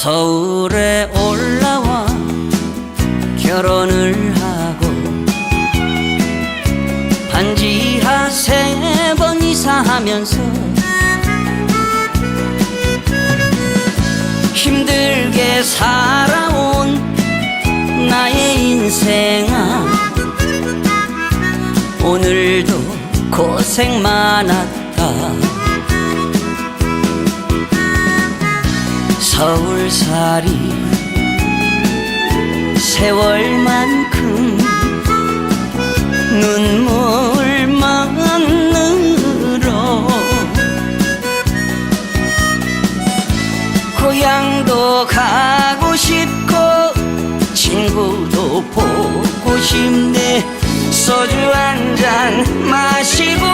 서울에 올라와 결혼을 하고 반지하 세 번 이사하면서 힘들게 살아온 나의 인생아 오늘도 고생 많았다 서울살이 세월만큼 눈물만 늘어 고향도 가고 싶고 친구도 보고 싶네. 소주 한 잔 마시고